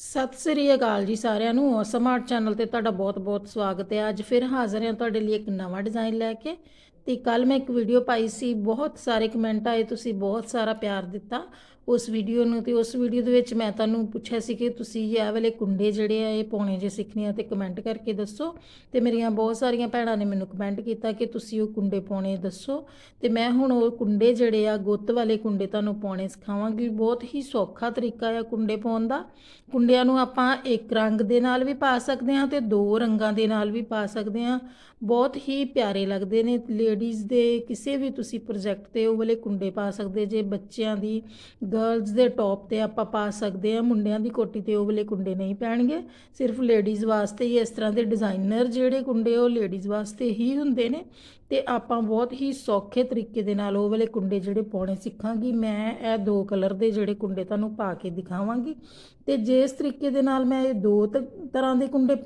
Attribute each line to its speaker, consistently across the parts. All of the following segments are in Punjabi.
Speaker 1: ਸਤਿ ਸ੍ਰੀ ਅਕਾਲ ਜੀ ਸਾਰਿਆਂ ਨੂੰ। ਸਮਾਰਟ ਚੈਨਲ ਤੇ ਤੁਹਾਡਾ ਬਹੁਤ-ਬਹੁਤ ਸਵਾਗਤ ਹੈ। ਅੱਜ ਫਿਰ ਹਾਜ਼ਰ ਹਾਂ ਤੁਹਾਡੇ ਲਈ ਇੱਕ ਨਵਾਂ ਡਿਜ਼ਾਈਨ ਲੈ ਕੇ ਤੇ ਕੱਲ ਮੈਂ ਇੱਕ ਵੀਡੀਓ ਪਾਈ ਸੀ। ਬਹੁਤ ਸਾਰੇ ਕਮੈਂਟ ਆਏ, ਤੁਸੀਂ ਬਹੁਤ ਸਾਰਾ ਪਿਆਰ ਦਿੱਤਾ। ਉਸ ਵੀਡੀਓ ਨੂੰ ਤੇ ਉਸ ਵੀਡੀਓ ਦੇ ਵਿੱਚ ਮੈਂ ਤੁਹਾਨੂੰ ਪੁੱਛਿਆ ਸੀ ਕਿ ਤੁਸੀਂ ਇਹ ਵਾਲੇ ਕੁੰਡੇ ਜਿਹੜੇ ਆ, ਇਹ ਪਾਉਣੇ ਜੇ ਸਿੱਖਣੇ ਆ ਤੇ ਕਮੈਂਟ ਕਰਕੇ ਦੱਸੋ। ਤੇ ਮੇਰੀਆਂ ਬਹੁਤ ਸਾਰੀਆਂ ਭੈਣਾਂ ਨੇ ਮੈਨੂੰ ਕਮੈਂਟ ਕੀਤਾ ਕਿ ਤੁਸੀਂ ਉਹ ਕੁੰਡੇ ਪਾਉਣੇ ਦੱਸੋ। ਤੇ ਮੈਂ ਹੁਣ ਉਹ ਕੁੰਡੇ ਜਿਹੜੇ ਆ, ਗੁੱਤ ਵਾਲੇ ਕੁੰਡੇ ਤੁਹਾਨੂੰ ਪਾਉਣੇ ਸਿਖਾਵਾਂਗੀ। ਬਹੁਤ ਹੀ ਸੌਖਾ ਤਰੀਕਾ ਆ ਕੁੰਡੇ ਪਾਉਣ ਦਾ। ਕੁੰਡਿਆਂ ਨੂੰ ਆਪਾਂ ਇੱਕ ਰੰਗ ਦੇ ਨਾਲ ਵੀ ਪਾ ਸਕਦੇ ਹਾਂ ਤੇ ਦੋ ਰੰਗਾਂ ਦੇ ਨਾਲ ਵੀ ਪਾ ਸਕਦੇ ਹਾਂ। ਬਹੁਤ ਹੀ ਪਿਆਰੇ ਲੱਗਦੇ ਨੇ। ਲੇਡੀਜ਼ ਦੇ ਕਿਸੇ ਵੀ ਤੁਸੀਂ ਪ੍ਰੋਜੈਕਟ ਤੇ ਉਹ ਵਾਲੇ ਕੁੰਡੇ ਪਾ ਸਕਦੇ ਜੇ ਬੱਚਿਆਂ ਦੀ ਗਰਲਜ਼ ਦੇ ਟੌਪ ਤੇ ਆਪਾਂ ਪਾ ਸਕਦੇ ਹਾਂ। ਮੁੰਡਿਆਂ ਦੀ ਕੋਟੀ ਤੇ ਉਹ ਵਾਲੇ ਕੁੰਡੇ ਨਹੀਂ ਪੈਣਗੇ। ਸਿਰਫ ਲੇਡੀਜ਼ ਵਾਸਤੇ ਹੀ ਇਸ ਤਰ੍ਹਾਂ ਦੇ ਡਿਜ਼ਾਈਨਰ ਜਿਹੜੇ ਕੁੰਡੇ ਉਹ ਲੇਡੀਜ਼ ਵਾਸਤੇ ਹੀ ਹੁੰਦੇ ਨੇ। ਤੇ ਆਪਾਂ ਬਹੁਤ ਹੀ ਸੌਖੇ ਤਰੀਕੇ ਦੇ ਨਾਲ ਉਹ ਵਾਲੇ ਕੁੰਡੇ ਜਿਹੜੇ ਪਾਉਣੇ ਸਿੱਖਾਂਗੀ। ਮੈਂ ਇਹ ਦੋ ਕਲਰ ਦੇ ਜਿਹੜੇ ਕੁੰਡੇ ਤੁਹਾਨੂੰ ਪਾ ਕੇ ਦਿਖਾਵਾਂਗੀ। ਤੇ ਜਿਸ ਤਰੀਕੇ ਦੇ ਨਾਲ ਮੈਂ ਇਹ ਦੋ ਤ- ਤਰ੍ਹਾਂ ਦੇ ਕੁੰਡੇ,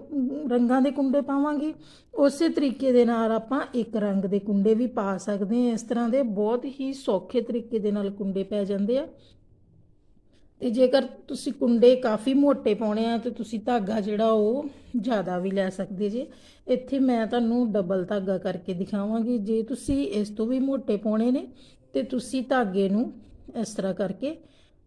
Speaker 1: ਰੰਗਾਂ ਦੇ ਕੁੰਡੇ ਪਾਵਾਂਗੀ, ਉਸੇ ਤਰੀਕੇ ਦੇ ਨਾਲ ਆਪਾਂ ਇੱਕ ਰੰਗ ਦੇ ਕੁੰਡੇ ਵੀ ਪਾ ਸਕਦੇ ਹਾਂ। ਇਸ ਤਰ੍ਹਾਂ ਦੇ ਬਹੁਤ ਹੀ ਸੌਖੇ ਤਰੀਕੇ ਦੇ ਨਾਲ ਕੁੰਡੇ ਪੈ ਜਾਂਦੇ ਆ। ਤੇ ਜੇਕਰ ਤੁਸੀਂ ਕੁੰਡੇ ਕਾਫੀ ਮੋٹے ਪਾਉਣੇ ਆ ਤੇ ਤੁਸੀਂ ਧਾਗਾ ਜਿਹੜਾ ਉਹ ਜ਼ਿਆਦਾ ਵੀ ਲੈ ਸਕਦੇ ਜੇ, ਇੱਥੇ ਮੈਂ ਤੁਹਾਨੂੰ ਡਬਲ ਧਾਗਾ ਕਰਕੇ ਦਿਖਾਵਾਂਗੀ। ਜੇ ਤੁਸੀਂ ਇਸ ਤੋਂ ਵੀ ਮੋٹے ਪਾਉਣੇ ਨੇ ਤੇ ਤੁਸੀਂ ਧਾਗੇ ਨੂੰ ਇਸ ਤਰ੍ਹਾਂ ਕਰਕੇ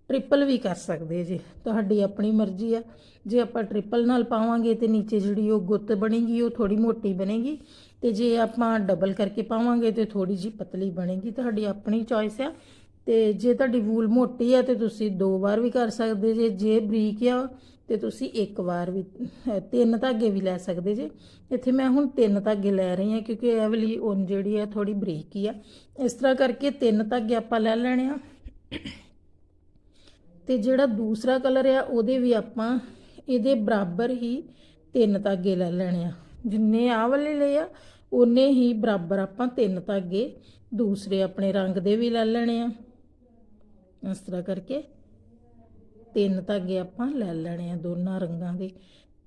Speaker 1: ਟ੍ਰਿਪਲ ਵੀ ਕਰ ਸਕਦੇ ਜੇ। ਤੁਹਾਡੀ ਆਪਣੀ ਮਰਜ਼ੀ ਆ। ਜੇ ਆਪਾਂ ਟ੍ਰਿਪਲ ਨਾਲ ਪਾਵਾਂਗੇ ਤੇ ਨੀਚੇ ਜਿਹੜੀ ਉਹ ਗੁੱਤ ਬਣੇਗੀ, ਉਹ ਥੋੜੀ ਮੋਟੀ ਬਣੇਗੀ ਤੇ ਜੇ ਆਪਾਂ ਡਬਲ ਕਰਕੇ ਪਾਵਾਂਗੇ ਤੇ ਥੋੜੀ ਜੀ ਪਤਲੀ ਬਣੇਗੀ। ਤੁਹਾਡੀ ਆਪਣੀ ਚੋਇਸ ਆ। ਤੇ ਜੇ ਤੁਹਾਡੀ ਵੂਲ ਮੋਟੀ ਆ ਤੇ ਤੁਸੀਂ ਦੋ ਵਾਰ ਵੀ ਕਰ ਸਕਦੇ ਜੇ ਜੇ ਬਰੀਕ ਆ ਤੇ ਤੁਸੀਂ ਇੱਕ ਵਾਰ ਵੀ ਤਿੰਨ ਧਾਗੇ ਵੀ ਲੈ ਸਕਦੇ ਜੇ। ਇੱਥੇ ਮੈਂ ਹੁਣ ਤਿੰਨ ਧਾਗੇ ਲੈ ਰਹੀ ਹਾਂ ਕਿਉਂਕਿ ਇਹ ਵਾਲੀ ਉਨ ਜਿਹੜੀ ਆ ਥੋੜੀ ਬਰੀਕ ਹੀ ਆ। ਇਸ ਤਰ੍ਹਾਂ ਕਰਕੇ ਤਿੰਨ ਧਾਗੇ ਆਪਾਂ ਲੈ ਲੈਣੇ ਆ। ਤੇ ਜਿਹੜਾ ਦੂਸਰਾ ਕਲਰ ਆ, ਉਹਦੇ ਵੀ ਆਪਾਂ ਇਹਦੇ ਬਰਾਬਰ ਹੀ ਤਿੰਨ ਧਾਗੇ ਲੈ ਲੈਣੇ ਆ। ਜਿੰਨੇ ਆਹ ਵਾਲੇ ਲਏ ਆ ਉਨੇ ਹੀ ਬਰਾਬਰ ਆਪਾਂ ਤਿੰਨ ਧਾਗੇ ਦੂਸਰੇ ਆਪਣੇ ਰੰਗ ਦੇ ਵੀ ਲੈ ਲੈਣੇ ਆ। ਇਸ ਤਰ੍ਹਾਂ ਕਰਕੇ ਤਿੰਨ ਧਾਗੇ ਆਪਾਂ ਲੈ ਲੈਣੇ ਆ ਦੋਨਾਂ ਰੰਗਾਂ ਦੇ।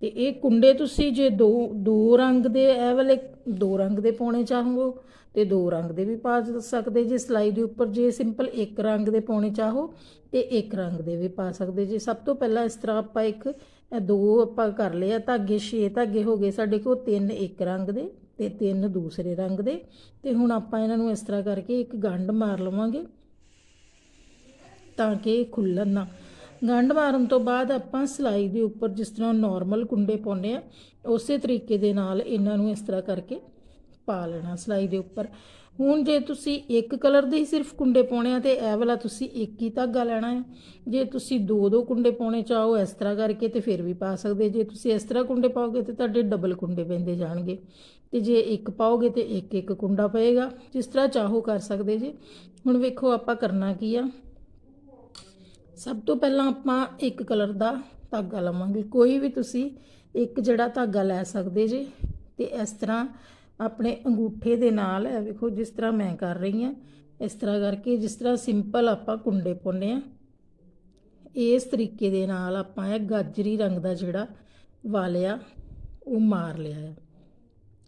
Speaker 1: ਤੇ ਇਹ ਕੁੰਡੇ ਤੁਸੀਂ ਜੇ ਦੋ ਦੋ ਰੰਗ ਦੇ, ਇਹ ਵਾਲੇ ਦੋ ਰੰਗ ਦੇ ਪਾਉਣੇ ਚਾਹੋ ਤੇ ਦੋ ਰੰਗ ਦੇ ਵੀ ਪਾ ਸਕਦੇ। ਜੇ ਸਲਾਈ ਦੇ ਉੱਪਰ ਜੇ ਸਿੰਪਲ ਇੱਕ ਰੰਗ ਦੇ ਪਾਉਣੇ ਚਾਹੋ ਤੇ ਇੱਕ ਰੰਗ ਦੇ ਵੀ ਪਾ ਸਕਦੇ। ਜੇ ਸਭ ਤੋਂ ਪਹਿਲਾਂ ਇਸ ਤਰ੍ਹਾਂ ਆਪਾਂ ਇੱਕ, ਇਹ ਦੋ ਆਪਾਂ ਕਰ ਲਿਆ ਧਾਗੇ 6 ਧਾਗੇ ਹੋ ਗਏ ਸਾਡੇ ਕੋਲ ਤਿੰਨ ਇੱਕ ਰੰਗ ਦੇ ਤੇ ਤਿੰਨ ਦੂਸਰੇ ਰੰਗ ਦੇ। ਤੇ ਹੁਣ ਆਪਾਂ ਇਹਨਾਂ ਨੂੰ ਇਸ ਤਰ੍ਹਾਂ ਕਰਕੇ ਇੱਕ ਗੰਢ ਮਾਰ ਲਵਾਂਗੇ। ਤਾਂ ਕਿ ਖੁੱਲਣ ਨਾ। ਗੰਢ ਮਾਰਨ ਤੋਂ ਬਾਅਦ ਆਪਾਂ ਸਲਾਈ ਦੇ ਉੱਪਰ ਜਿਸ ਤਰ੍ਹਾਂ ਨਾਰਮਲ ਕੁੰਡੇ ਪਾਉਂਦੇ ਆ, ਉਸੇ ਤਰੀਕੇ ਦੇ ਨਾਲ ਇਹਨਾਂ ਨੂੰ ਇਸ ਤਰ੍ਹਾਂ ਕਰਕੇ ਪਾ ਲੈਣਾ ਸਲਾਈ ਦੇ ਉੱਪਰ। ਹੁਣ ਜੇ ਤੁਸੀਂ ਇੱਕ ਕਲਰ ਦੇ ਹੀ ਸਿਰਫ ਕੁੰਡੇ ਪਾਉਣੇ ਆ, ਤੇ ਇਹ ਵਾਲਾ ਤੁਸੀਂ ਇੱਕ ਹੀ ਧਾਗਾ ਲੈਣਾ ਹੈ ਜੇ ਤੁਸੀਂ ਦੋ ਦੋ ਕੁੰਡੇ ਪਾਉਣੇ ਚਾਹੋ ਇਸ ਤਰ੍ਹਾਂ ਕਰਕੇ ਤੇ ਫਿਰ ਵੀ ਪਾ ਸਕਦੇ। ਜੇ ਤੁਸੀਂ ਇਸ ਤਰ੍ਹਾਂ ਕੁੰਡੇ ਪਾਓਗੇ, ਤੇ ਤੁਹਾਡੇ ਡਬਲ ਕੁੰਡੇ ਪੈਂਦੇ ਜਾਣਗੇ। ਤੇ ਜੇ ਇੱਕ ਪਾਓਗੇ, ਤੇ ਇੱਕ ਇੱਕ ਕੁੰਡਾ ਪਏਗਾ। ਜਿਸ ਤਰ੍ਹਾਂ ਚਾਹੋ ਕਰ ਸਕਦੇ ਜੇ। ਹੁਣ ਵੇਖੋ ਆਪਾਂ ਕਰਨਾ ਕੀ ਆ। ਸਭ ਤੋਂ ਪਹਿਲਾਂ ਆਪਾਂ ਇੱਕ ਕਲਰ ਦਾ ਧਾਗਾ ਲਵਾਂਗੇ। ਕੋਈ ਵੀ ਤੁਸੀਂ ਇੱਕ ਜਿਹੜਾ ਧਾਗਾ ਲੈ ਸਕਦੇ ਜੇ, ਤੇ ਇਸ ਤਰ੍ਹਾਂ ਆਪਣੇ ਅੰਗੂਠੇ ਦੇ ਨਾਲ, ਇਹ ਵੇਖੋ ਜਿਸ ਤਰ੍ਹਾਂ ਮੈਂ ਕਰ ਰਹੀ ਹਾਂ, ਇਸ ਤਰ੍ਹਾਂ ਕਰਕੇ ਜਿਸ ਤਰ੍ਹਾਂ ਸਿੰਪਲ ਆਪਾਂ ਕੁੰਡੇ ਪਾਉਂਦੇ ਆ ਇਸ ਤਰੀਕੇ ਦੇ ਨਾਲ ਆਪਾਂ ਇਹ ਗਾਜਰੀ ਰੰਗ ਦਾ ਜਿਹੜਾ ਵਾਲਿਆ, ਉਹ ਮਾਰ ਲਿਆ ਆ।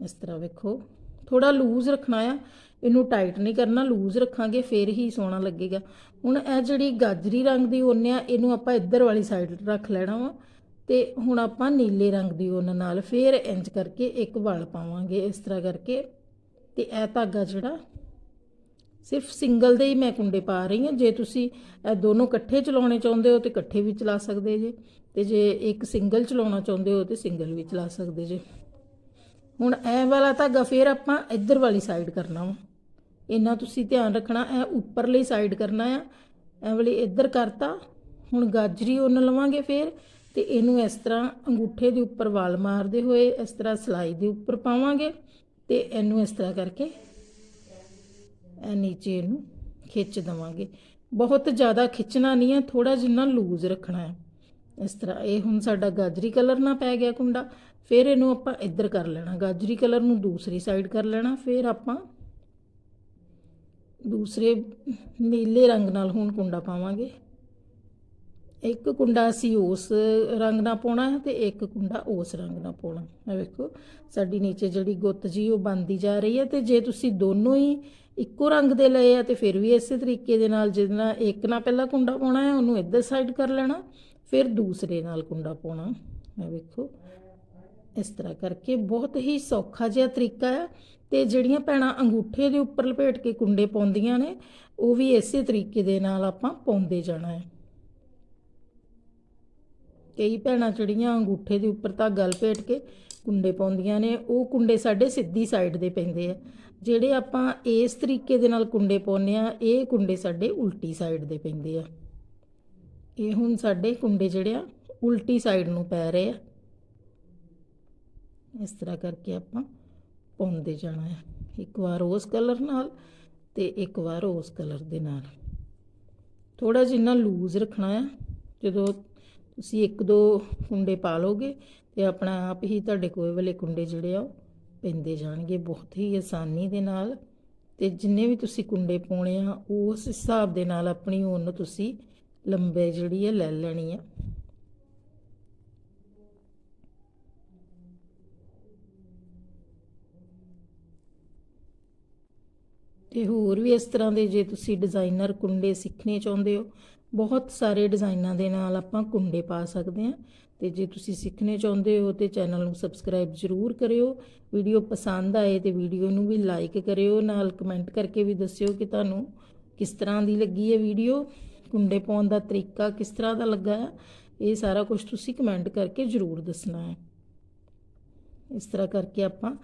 Speaker 1: ਇਸ ਤਰ੍ਹਾਂ ਵੇਖੋ। ਥੋੜਾ ਲੂਜ਼ ਰੱਖਣਾ ਆ, ਇਹਨੂੰ ਟਾਈਟ ਨਹੀਂ ਕਰਨਾ ਲੂਜ਼ ਰੱਖਾਂਗੇ, ਫੇਰ ਹੀ ਸੋਹਣਾ ਲੱਗੇਗਾ। ਹੁਣ ਇਹ ਜਿਹੜੀ ਗਾਜਰੀ ਰੰਗ ਦੀ ਉੱਨ ਆ, ਇਹਨੂੰ ਆਪਾਂ ਇੱਧਰ ਵਾਲੀ ਸਾਈਡ ਰੱਖ ਲੈਣਾ ਵਾ, ਤੇ ਹੁਣ ਆਪਾਂ ਨੀਲੇ ਰੰਗ ਦੀ ਉੱਨ ਨਾਲ ਫੇਰ ਇੰਜ ਕਰਕੇ ਇੱਕ ਵਲ ਪਾਵਾਂਗੇ ਇਸ ਤਰ੍ਹਾਂ ਕਰਕੇ। ਤੇ ਇਹ ਧਾਗਾ ਜਿਹੜਾ, ਸਿਰਫ ਸਿੰਗਲ ਦੇ ਹੀ ਮੈਂ ਕੁੰਡੇ ਪਾ ਰਹੀ ਹਾਂ। ਜੇ ਤੁਸੀਂ ਇਹ ਦੋਨੋਂ ਇਕੱਠੇ ਚਲਾਉਣੇ ਚਾਹੁੰਦੇ ਹੋ ਤੇ ਇਕੱਠੇ ਵੀ ਚਲਾ ਸਕਦੇ ਜੇ, ਤੇ ਜੇ ਇੱਕ ਸਿੰਗਲ ਚਲਾਉਣਾ ਚਾਹੁੰਦੇ ਹੋ ਤੇ ਸਿੰਗਲ ਵੀ ਚਲਾ ਸਕਦੇ ਜੇ। ਹੁਣ ਇਹ ਵਾਲਾ ਧਾਗਾ ਫੇਰ ਆਪਾਂ ਇੱਧਰ ਵਾਲੀ ਸਾਈਡ ਕਰਨਾ ਵਾ। ਇਹਨਾਂ ਤੁਸੀਂ ਧਿਆਨ ਰੱਖਣਾ ਇਹ ਉੱਪਰਲੀ ਸਾਈਡ ਕਰਨਾ ਆ। ਇਹ ਵਾਲੀ ਇੱਧਰ ਕਰਤਾ, ਹੁਣ ਗਾਜਰੀ ਉਹਨ ਲਵਾਂਗੇ ਫੇਰ ਤੇ ਇਹਨੂੰ ਇਸ ਤਰ੍ਹਾਂ ਅੰਗੂਠੇ ਦੇ ਉੱਪਰ ਵਾਲ ਮਾਰਦੇ ਹੋਏ ਇਸ ਤਰ੍ਹਾਂ ਸਲਾਈ ਦੇ ਉੱਪਰ ਪਾਵਾਂਗੇ ਤੇ ਇਹਨੂੰ ਇਸ ਤਰ੍ਹਾਂ ਕਰਕੇ ਇਹ ਨੀਚੇ ਇਹਨੂੰ ਖਿੱਚ ਦਵਾਂਗੇ। ਬਹੁਤ ਜ਼ਿਆਦਾ ਖਿੱਚਣਾ ਨਹੀਂ ਹੈ ਥੋੜਾ ਜਿੰਨਾ ਲੂਜ਼ ਰੱਖਣਾ ਹੈ ਇਸ ਤਰ੍ਹਾਂ ਇਹ ਹੁਣ ਸਾਡਾ ਗਾਜਰੀ ਕਲਰ ਨਾ ਪੈ ਗਿਆ ਕੁੰਡਾ ਫਿਰ ਇਹਨੂੰ ਆਪਾਂ ਇੱਧਰ ਕਰ ਲੈਣਾ, ਗਾਜਰੀ ਕਲਰ ਨੂੰ ਦੂਸਰੀ ਸਾਈਡ ਕਰ ਲੈਣਾ, ਫਿਰ ਆਪਾਂ ਦੂਸਰੇ ਨੀਲੇ ਰੰਗ ਨਾਲ ਹੁਣ ਕੁੰਡਾ ਪਾਵਾਂਗੇ। ਇੱਕ ਕੁੰਡਾ ਅਸੀਂ ਉਸ ਰੰਗ ਨਾਲ ਪਾਉਣਾ ਹੈ ਤੇ ਇੱਕ ਕੁੰਡਾ ਉਸ ਰੰਗ ਨਾਲ ਪਾਉਣਾ। ਹੈ ਵੇਖੋ, ਸਾਡੀ ਨੀਚੇ ਜਿਹੜੀ ਗੁੱਤ ਜੀ ਉਹ ਬੰਦੀ ਜਾ ਰਹੀ ਹੈ ਤੇ ਜੇ ਤੁਸੀਂ ਦੋਨੋਂ ਹੀ ਇੱਕੋ ਰੰਗ ਦੇ ਲਏ ਆ ਤੇ ਫਿਰ ਵੀ ਇਸੇ ਤਰੀਕੇ ਦੇ ਨਾਲ ਜਿਹਦੇ ਨਾਲ ਇੱਕ ਨਾਲ ਪਹਿਲਾਂ ਕੁੰਡਾ ਪਾਉਣਾ ਹੈ, ਉਹਨੂੰ ਇੱਧਰ ਸਾਈਡ ਕਰ ਲੈਣਾ, ਫਿਰ ਦੂਸਰੇ ਨਾਲ ਕੁੰਡਾ ਪਾਉਣਾ। ਹੈ ਵੇਖੋ ਇਸ ਤਰ੍ਹਾਂ ਕਰਕੇ ਬਹੁਤ ਹੀ ਸੌਖਾ ਜਿਹਾ ਤਰੀਕਾ ਹੈ ਤੇ ਜਿਹੜੀਆਂ ਭੈਣਾਂ ਅੰਗੂਠੇ ਦੇ ਉੱਪਰ ਲਪੇਟ ਕੇ ਕੁੰਡੇ ਪਾਉਂਦੀਆਂ ਨੇ, ਉਹ ਵੀ ਇਸੇ ਤਰੀਕੇ ਦੇ ਨਾਲ ਆਪਾਂ ਪਾਉਂਦੇ ਜਾਣਾ ਹੈ। ਕਈ ਭੈਣਾਂ ਜਿਹੜੀਆਂ ਅੰਗੂਠੇ ਦੇ ਉੱਪਰ ਧਾਗਾ ਲਪੇਟ ਕੇ ਕੁੰਡੇ ਪਾਉਂਦੀਆਂ ਨੇ, ਉਹ ਕੁੰਡੇ ਸਾਡੇ ਸਿੱਧੀ ਸਾਈਡ ਦੇ ਪੈਂਦੇ ਆ। ਜਿਹੜੇ ਆਪਾਂ ਇਸ ਤਰੀਕੇ ਦੇ ਨਾਲ ਕੁੰਡੇ ਪਾਉਂਦੇ ਆ, ਇਹ ਕੁੰਡੇ ਸਾਡੇ ਉਲਟੀ ਸਾਈਡ ਦੇ ਪੈਂਦੇ ਆ। ਇਹ ਹੁਣ ਸਾਡੇ ਕੁੰਡੇ ਜਿਹੜੇ ਆ, ਉਲਟੀ ਸਾਈਡ ਨੂੰ ਪੈ ਰਹੇ ਆ। ਇਸ ਤਰ੍ਹਾਂ ਕਰਕੇ ਆਪਾਂ ਪਾਉਂਦੇ ਜਾਣਾ ਹੈ। ਇੱਕ ਵਾਰ ਉਸ ਕਲਰ ਨਾਲ ਤੇ ਇੱਕ ਵਾਰ ਉਸ ਕਲਰ ਦੇ ਨਾਲ। ਥੋੜਾ ਜਿਹਾ ਲੂਜ਼ ਰੱਖਣਾ ਹੈ। ਜਦੋਂ ਤੁਸੀਂ ਇੱਕ ਦੋ ਕੁੰਡੇ ਪਾ ਲੋਗੇ ਤੇ ਆਪਣਾ ਆਪ ਹੀ ਤੁਹਾਡੇ ਕੋਲ ਵਾਲੇ ਕੁੰਡੇ ਜਿਹੜੇ ਆ ਉਹ ਪੈਂਦੇ ਜਾਣਗੇ ਬਹੁਤ ਹੀ ਆਸਾਨੀ ਦੇ ਨਾਲ। ਤੇ ਜਿੰਨੇ ਵੀ ਤੁਸੀਂ ਕੁੰਡੇ ਪਾਉਣੇ ਆ, ਉਸ ਹਿਸਾਬ ਦੇ ਨਾਲ ਆਪਣੀ ਉੱਨ ਤੁਸੀਂ ਲੰਬੇ ਜਿਹੜੀ ਹੈ ਲੈ ਲੈਣੀ ਆ। ਤੇ ਹੋਰ ਵੀ ਇਸ ਤਰ੍ਹਾਂ ਦੇ ਜੇ ਤੁਸੀਂ ਡਿਜ਼ਾਈਨਰ ਕੁੰਡੇ ਸਿੱਖਣੇ ਚਾਹੁੰਦੇ ਹੋ, ਬਹੁਤ ਸਾਰੇ ਡਿਜ਼ਾਈਨਾਂ ਦੇ ਨਾਲ ਆਪਾਂ ਕੁੰਡੇ ਪਾ ਸਕਦੇ ਹਾਂ। ਤੇ ਜੇ ਤੁਸੀਂ ਸਿੱਖਣੇ ਚਾਹੁੰਦੇ ਹੋ ਤੇ ਚੈਨਲ ਨੂੰ ਸਬਸਕ੍ਰਾਈਬ ਜ਼ਰੂਰ ਕਰਿਓ। ਵੀਡੀਓ ਪਸੰਦ ਆਏ ਤੇ ਵੀਡੀਓ ਨੂੰ ਵੀ ਲਾਈਕ ਕਰਿਓ, ਨਾਲ ਕਮੈਂਟ ਕਰਕੇ ਵੀ ਦੱਸਿਓ ਕਿ ਤੁਹਾਨੂੰ ਕਿਸ ਤਰ੍ਹਾਂ ਦੀ ਲੱਗੀ ਹੈ ਵੀਡੀਓ, ਕੁੰਡੇ ਪਾਉਣ ਦਾ ਤਰੀਕਾ ਕਿਸ ਤਰ੍ਹਾਂ ਦਾ ਲੱਗਾ ਹੈ। ਇਹ ਸਾਰਾ ਕੁਝ ਤੁਸੀਂ ਕਮੈਂਟ ਕਰਕੇ ਜ਼ਰੂਰ ਦੱਸਣਾ ਹੈ। ਇਸ ਤਰ੍ਹਾਂ ਕਰਕੇ ਆਪਾਂ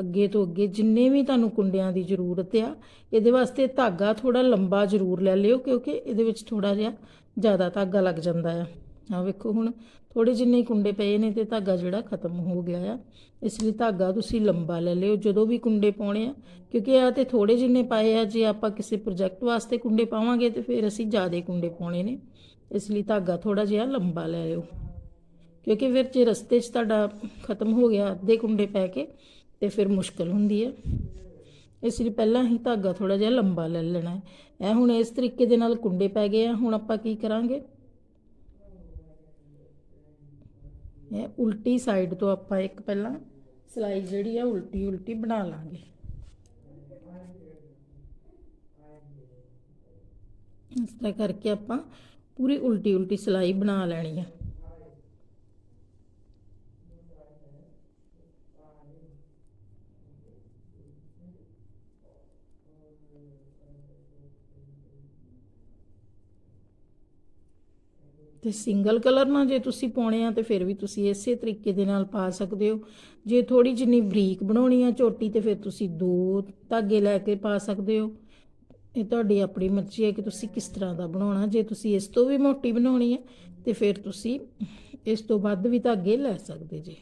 Speaker 1: ਅੱਗੇ ਤੋਂ ਅੱਗੇ ਜਿੰਨੇ ਵੀ ਤੁਹਾਨੂੰ ਕੁੰਡਿਆਂ ਦੀ ਜ਼ਰੂਰਤ ਆ, ਇਹਦੇ ਵਾਸਤੇ ਧਾਗਾ ਥੋੜਾ ਲੰਬਾ ਜ਼ਰੂਰ ਲੈ ਲਿਓ, ਕਿਉਂਕਿ ਇਹਦੇ ਵਿੱਚ ਥੋੜਾ ਜਿਹਾ ਜ਼ਿਆਦਾ ਧਾਗਾ ਲੱਗ ਜਾਂਦਾ ਆ। ਆ ਵੇਖੋ ਹੁਣ ਥੋੜੇ ਜਿੰਨੇ ਕੁੰਡੇ ਪਏ ਨੇ ਤੇ ਧਾਗਾ ਜਿਹੜਾ ਖਤਮ ਹੋ ਗਿਆ ਆ। ਇਸ ਲਈ ਧਾਗਾ ਤੁਸੀਂ ਲੰਬਾ ਲੈ ਲਿਓ, ਜਦੋਂ ਵੀ ਕੁੰਡੇ ਪਾਉਣੇ ਆ, ਕਿਉਂਕਿ ਆ ਤੇ ਥੋੜੇ ਜਿੰਨੇ ਪਾਏ ਆ, ਜੇ ਆਪਾਂ ਕਿਸੇ ਪ੍ਰੋਜੈਕਟ ਵਾਸਤੇ ਕੁੰਡੇ ਪਾਵਾਂਗੇ ਤੇ ਫਿਰ ਅਸੀਂ ਜ਼ਿਆਦਾ ਕੁੰਡੇ ਪਾਉਣੇ ਨੇ। ਇਸ ਲਈ ਧਾਗਾ ਥੋੜਾ ਜਿਹਾ ਲੰਬਾ ਲੈ ਲਿਓ। ਕਿਉਂਕਿ ਫਿਰ ਜੇ ਰਸਤੇ 'ਚ ਤੁਹਾਡਾ ਖਤਮ ਹੋ ਗਿਆ, ਅੱਧੇ ਕੁੰਡੇ ਪੈ ਕੇ ਤੇ ਫਿਰ ਮੁਸ਼ਕਲ ਹੁੰਦੀ ਹੈ। ਇਸ ਲਈ ਪਹਿਲਾਂ ਹੀ ਧਾਗਾ ਥੋੜਾ ਜਿਹਾ ਲੰਬਾ ਲੈ ਲੈਣਾ ਹੈ। ਇਹ ਹੁਣ ਇਸ ਤਰੀਕੇ ਦੇ ਨਾਲ ਕੁੰਡੇ ਪੈ ਗਏ ਆ। ਹੁਣ ਆਪਾਂ ਕੀ ਕਰਾਂਗੇ? ਇਹ ਉਲਟੀ ਸਾਈਡ ਤੋਂ ਆਪਾਂ ਇੱਕ ਪਹਿਲਾਂ ਸਲਾਈ ਜਿਹੜੀ ਆ, ਉਲਟੀ ਉਲਟੀ ਬਣਾ ਲਾਂਗੇ। ਇਸ ਤਰ੍ਹਾਂ ਕਰਕੇ ਆਪਾਂ ਪੂਰੀ ਉਲਟੀ ਉਲਟੀ ਸਲਾਈ ਬਣਾ ਲੈਣੀ ਆ। ਤੇ ਸਿੰਗਲ ਕਲਰ ਨਾਲ ਜੇ ਤੁਸੀਂ ਪਾਉਣੇ ਆ ਤੇ ਫਿਰ ਵੀ ਤੁਸੀਂ ਇਸੇ ਤਰੀਕੇ ਦੇ ਨਾਲ ਪਾ ਸਕਦੇ ਹੋ। ਜੇ ਥੋੜੀ ਜਿੰਨੀ ਬਰੀਕ ਬਣਾਉਣੀ ਆ ਚੋਟੀ ਤੇ ਫਿਰ ਤੁਸੀਂ ਦੋ ਧਾਗੇ ਲੈ ਕੇ ਪਾ ਸਕਦੇ ਹੋ। ਇਹ ਤੁਹਾਡੀ ਆਪਣੀ ਮਰਜ਼ੀ ਹੈ ਕਿ ਤੁਸੀਂ ਕਿਸ ਤਰ੍ਹਾਂ ਦਾ ਬਣਾਉਣਾ। ਜੇ ਤੁਸੀਂ ਇਸ ਤੋਂ ਵੀ ਮੋਟੀ ਬਣਾਉਣੀ ਹੈ ਤੇ ਫਿਰ ਤੁਸੀਂ ਇਸ ਤੋਂ ਵੱਧ ਵੀ ਧਾਗੇ ਲੈ ਸਕਦੇ ਜੇ।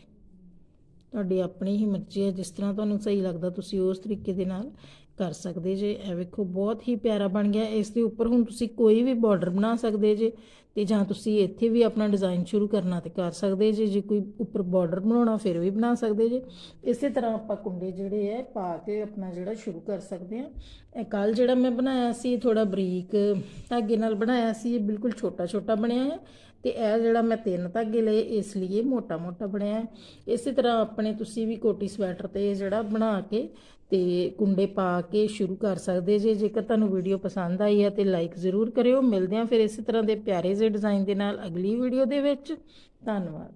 Speaker 1: ਤੁਹਾਡੀ ਆਪਣੀ ਹੀ ਮਰਜ਼ੀ ਹੈ, ਜਿਸ ਤਰ੍ਹਾਂ ਤੁਹਾਨੂੰ ਸਹੀ ਲੱਗਦਾ ਤੁਸੀਂ ਉਸ ਤਰੀਕੇ ਦੇ ਨਾਲ ਕਰ ਸਕਦੇ ਜੇ। ਇਹ ਵੇਖੋ, ਬਹੁਤ ਹੀ ਪਿਆਰਾ ਬਣ ਗਿਆ। ਇਸ ਦੇ ਉੱਪਰ ਹੁਣ ਤੁਸੀਂ ਕੋਈ ਵੀ ਬਾਰਡਰ ਬਣਾ ਸਕਦੇ ਜੇ ਤੇ ਜਾਂ ਤੁਸੀਂ ਇੱਥੇ ਵੀ ਆਪਣਾ ਡਿਜ਼ਾਈਨ ਸ਼ੁਰੂ ਕਰਨਾ ਤੇ ਕਰ ਸਕਦੇ ਜੇ। ਜੇ ਕੋਈ ਉੱਪਰ ਬਾਰਡਰ ਬਣਾਉਣਾ, ਫਿਰ ਵੀ ਬਣਾ ਸਕਦੇ ਜੇ। ਇਸੇ ਤਰ੍ਹਾਂ ਆਪਾਂ ਕੁੰਡੇ ਜਿਹੜੇ ਹੈ ਪਾ ਕੇ ਆਪਣਾ ਜਿਹੜਾ ਸ਼ੁਰੂ ਕਰ ਸਕਦੇ ਆ ਇਹ ਕੱਲ ਜਿਹੜਾ ਮੈਂ ਬਣਾਇਆ ਸੀ ਥੋੜਾ ਬਰੀਕ ਧਾਗੇ ਨਾਲ ਬਣਾਇਆ ਸੀ। ਇਹ ਬਿਲਕੁਲ ਛੋਟਾ ਛੋਟਾ ਬਣਿਆ ਹੈ ਤੇ ਇਹ ਜਿਹੜਾ ਮੈਂ ਤਿੰਨ ਧਾਗੇ ਲਏ, ਇਸ ਲਈ ਮੋਟਾ ਮੋਟਾ ਬਣਿਆ ਹੈ। ਇਸੇ ਤਰ੍ਹਾਂ ਆਪਣੇ ਤੁਸੀਂ ਵੀ ਕੋਟੀ ਸਵੈਟਰ ਤੇ ਜਿਹੜਾ ਬਣਾ ਕੇ ਤੇ ਕੁੰਡੇ ਪਾ ਕੇ ਸ਼ੁਰੂ ਕਰ ਸਕਦੇ ਜੇ। ਜੇਕਰ ਤੁਹਾਨੂੰ ਵੀਡੀਓ ਪਸੰਦ ਆਈ ਹੈ ਤੇ ਲਾਈਕ ਜ਼ਰੂਰ ਕਰਿਓ। ਮਿਲਦੇ ਹਾਂ ਫਿਰ ਇਸੇ ਤਰ੍ਹਾਂ ਦੇ ਪਿਆਰੇ ਜਿਹੇ ਡਿਜ਼ਾਈਨ ਦੇ ਨਾਲ ਅਗਲੀ ਵੀਡੀਓ ਦੇ ਵਿੱਚ। ਧੰਨਵਾਦ।